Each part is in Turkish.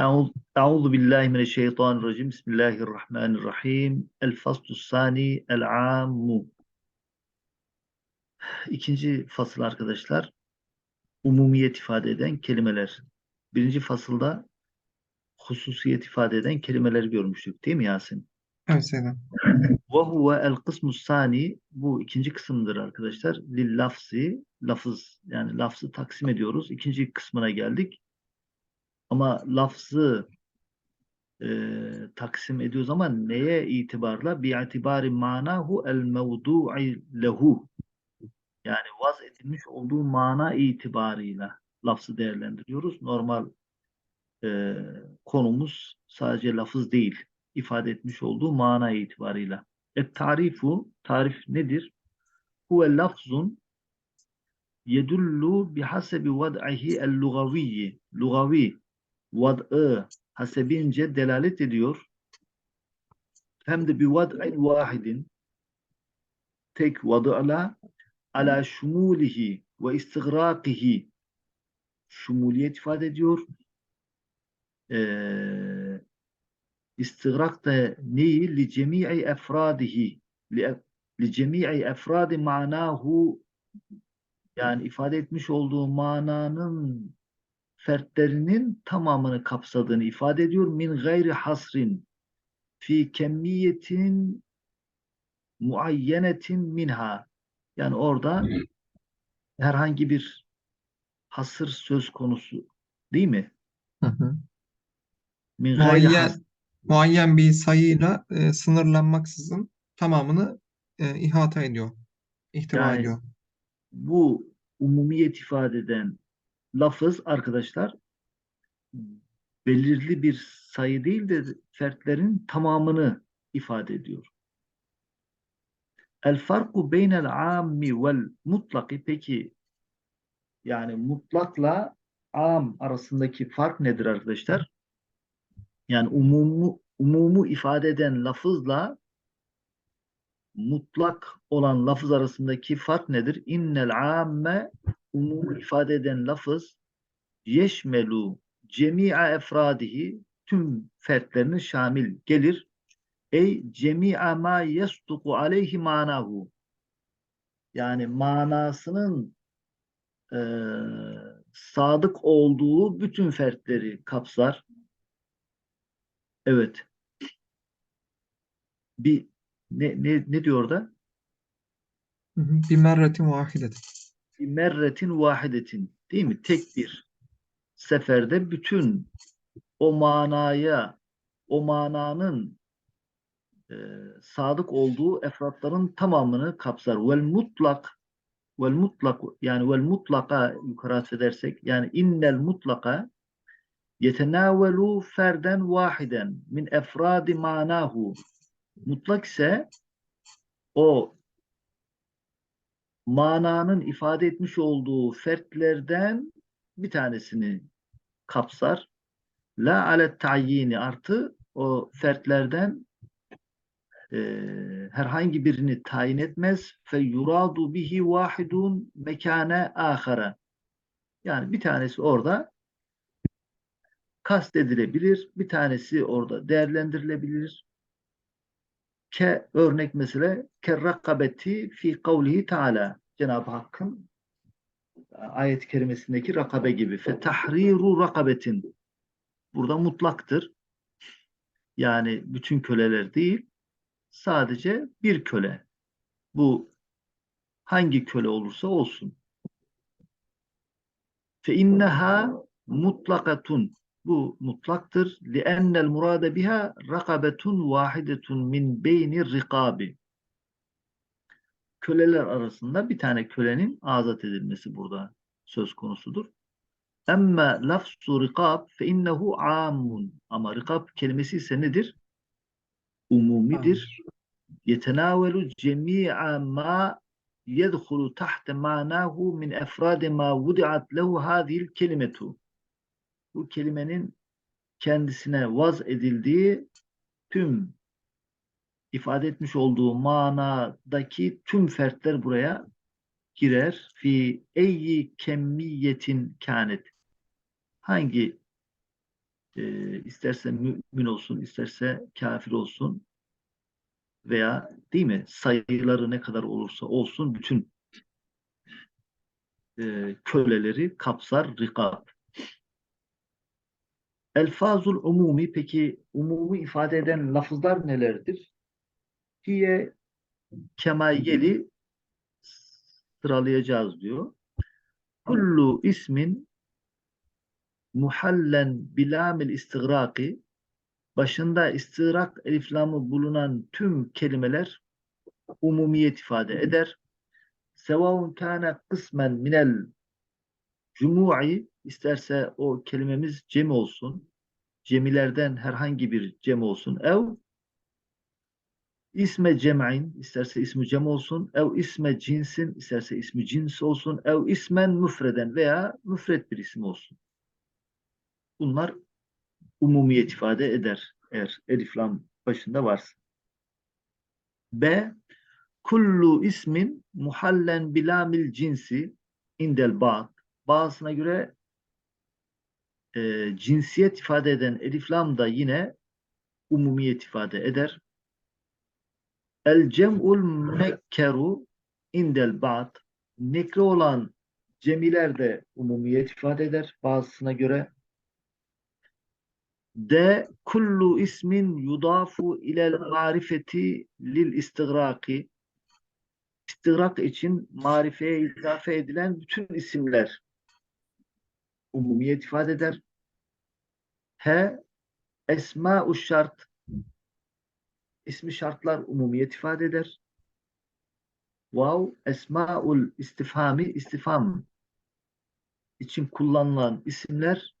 أعوذ أعوذ بالله من الشيطان الرجيم بسم الله الرحمن الرحيم الفصل الثاني العام İkinci fasıl arkadaşlar umumiyet ifade eden kelimeler. Birinci fasılda hususiyet ifade eden kelimeleri görmüştük değil mi Yasin? Evet Seyyidem. Ve huve el kısmu sani bu ikinci kısımdır arkadaşlar. Lil lafzi lafız yani lafzı taksim ediyoruz. İkinci kısmına geldik. Ama lafzı e, taksim ediyoruz ama neye itibarla? Bi itibari manahu el mevdu'i lehu. Yani vaz edilmiş olduğu mana itibarıyla lafzı değerlendiriyoruz. Normal e, konumuz sadece lafız değil. İfade etmiş olduğu mana itibarıyla. Et tarifu, tarif nedir? Huve lafzun yedullu bihasebi vad'ihi el-lugaviyyi. Lugavi vad'ı hasebince delalet ediyor. Hem de bir vad'in vahidin tek vad'la ala şumulihi ve istigrakihi şumuliyet ifade ediyor. Ee, istigrak da neyi? Li cemi'i efradihi li, cemi'i efradi manahu yani ifade etmiş olduğu mananın fertlerinin tamamını kapsadığını ifade ediyor. Min gayri hasrin fi kemmiyetin muayyenetin minha. Yani orada herhangi bir hasır söz konusu değil mi? Hı hı. Min gayri Muayyen, has- muayyen bir sayıyla e, sınırlanmaksızın tamamını e, ihata ediyor, ihtiva Yani- ediyor. bu umumiyet ifade eden lafız arkadaşlar belirli bir sayı değil de fertlerin tamamını ifade ediyor. El farku beynel ammi vel mutlaki peki yani mutlakla am arasındaki fark nedir arkadaşlar? Yani umumu umumu ifade eden lafızla mutlak olan lafız arasındaki fark nedir? İnnel amme umumu ifade eden lafız yeşmelu cemi'a efradihi tüm fertlerini şamil gelir. Ey cemi'a ma yasduku aleyhi manahu yani manasının eee, sadık olduğu bütün fertleri kapsar. Evet. Bir ne ne ne diyor orada? Bir merretin vahidetin. Bir merretin vahidetin değil mi? Tek bir seferde bütün o manaya o mananın e, sadık olduğu efratların tamamını kapsar. Vel mutlak vel mutlak yani vel mutlaka yukarı atfedersek yani innel mutlaka yetenavelu ferden vahiden min efradi manahu mutlak ise o mananın ifade etmiş olduğu fertlerden bir tanesini kapsar. La ale tayyini artı o fertlerden e, herhangi birini tayin etmez. Fe yuradu bihi vahidun mekane ahara. Yani bir tanesi orada kastedilebilir. Bir tanesi orada değerlendirilebilir. Ke örnek mesela ke rakabeti fi kavlihi taala. Cenab-ı Hakk'ın ayet-i kerimesindeki rakabe gibi. Fe tahriru rakabetin. Burada mutlaktır. Yani bütün köleler değil, sadece bir köle. Bu hangi köle olursa olsun. Fe inneha mutlakatun. Bu mutlaktır. Li'ennel murade biha rakabetun vahidetun min beyni rikabi. Köleler arasında bir tane kölenin azat edilmesi burada söz konusudur. Emme lafzu rikab fe innehu amun. Ama rikab kelimesi ise nedir? Umumidir. Yetenavelu cemi'a ma yedhulu tahte manahu min efrade ma vudi'at lehu hadihil kelimetu. Bu kelimenin kendisine vaz edildiği tüm ifade etmiş olduğu manadaki tüm fertler buraya girer. Fi eyyi kemmiyetin kânet. hangi e, isterse mümin olsun, isterse kafir olsun veya değil mi sayıları ne kadar olursa olsun bütün e, köleleri kapsar rikab. Elfazul umumi peki umumi ifade eden lafızlar nelerdir? Hiye kemayeli sıralayacağız diyor. Kullu ismin muhallen bilamil istigraki başında istigrak eliflamı bulunan tüm kelimeler umumiyet ifade eder. Sevavun kâne kısmen minel cumu'i isterse o kelimemiz cem olsun. Cemilerden herhangi bir cem olsun. Ev isme cem'in isterse ismi cem olsun. Ev isme cinsin isterse ismi cins olsun. Ev ismen müfreden veya müfred bir isim olsun. Bunlar umumiyet ifade eder. Eğer elif lam başında varsa. B. Kullu ismin muhallen bilamil cinsi indel ba'd. Bazısına göre e, cinsiyet ifade eden elif lam da yine umumiyet ifade eder. El cem'ul mekkeru indel ba'd. Nekre olan cemiler de umumiyet ifade eder bazısına göre. D. Kullu ismin yudafu ilel marifeti lil istigraki. İstigrak için marifeye izafe edilen bütün isimler umumiyet ifade eder. H. Esma-u şart. İsmi şartlar umumiyet ifade eder. Vav. Esma-ul istifhami. istifham için kullanılan isimler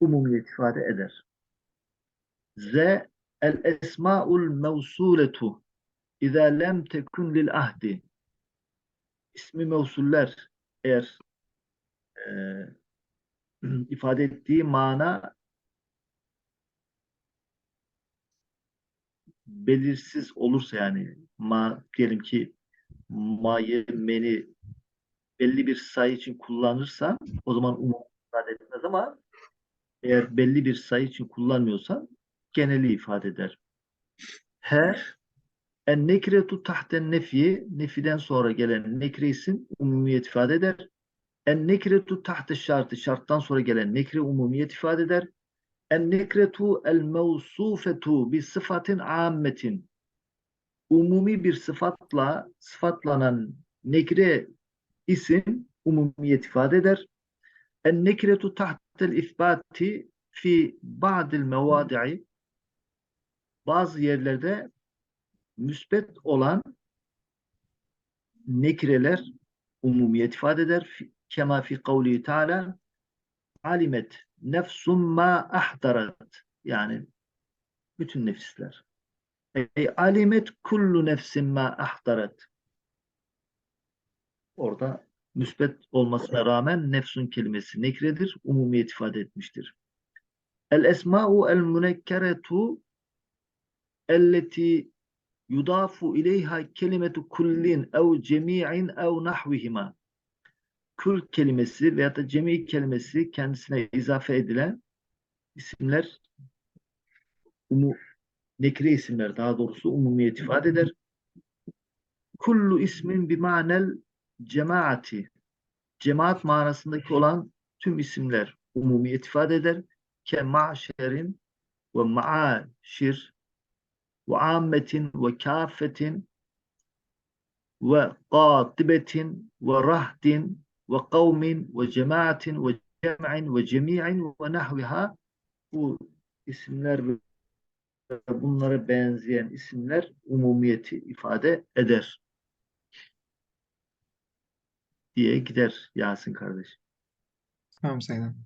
umumiyet ifade eder. Z. El esma'ul mevsuletu İzâ lem tekun lil ahdi ismi mevsuller eğer e, ifade ettiği mana belirsiz olursa yani ma diyelim ki ma'yı meni belli bir sayı için kullanırsa o zaman umum ifade etmez ama eğer belli bir sayı için kullanmıyorsan geneli ifade eder. Her en nekretu tahten nefi nefiden sonra gelen nekre isim umumiyet ifade eder. En nekretu tahte şartı şarttan sonra gelen nekre umumiyet ifade eder. En nekretu el mevsufetu bi sıfatin ammetin umumi bir sıfatla sıfatlanan nekre isim umumiyet ifade eder. En nekretu tahtel ifbati fi ba'dil mevadi'i bazı yerlerde müsbet olan nekreler umumiyet ifade eder. Kema fi kavli teala alimet nefsum ma ahdarat yani bütün nefisler. Ey alimet kullu nefsin ma ahdarat. Orada müsbet olmasına rağmen nefsun kelimesi nekredir, umumiyet ifade etmiştir. El esma'u el münekkeretu elleti yudafu ileyha kelimetu kullin ev cemi'in ev nahvihima. Kul kelimesi veya da cemi kelimesi kendisine izafe edilen isimler umu, nekre isimler daha doğrusu umumiyet ifade eder. Kullu ismin bimanel cemaati cemaat manasındaki olan tüm isimler umumiyet ifade eder. Ke ma'şerin ve ma'aşir ve ammetin ve kafetin ve qatibetin ve rahdin cem'in ve cemi'in ve nahviha. Bu isimler ve bunlara benzeyen isimler umumiyeti ifade eder. Diye gider Yasin kardeş. Tamam Sayın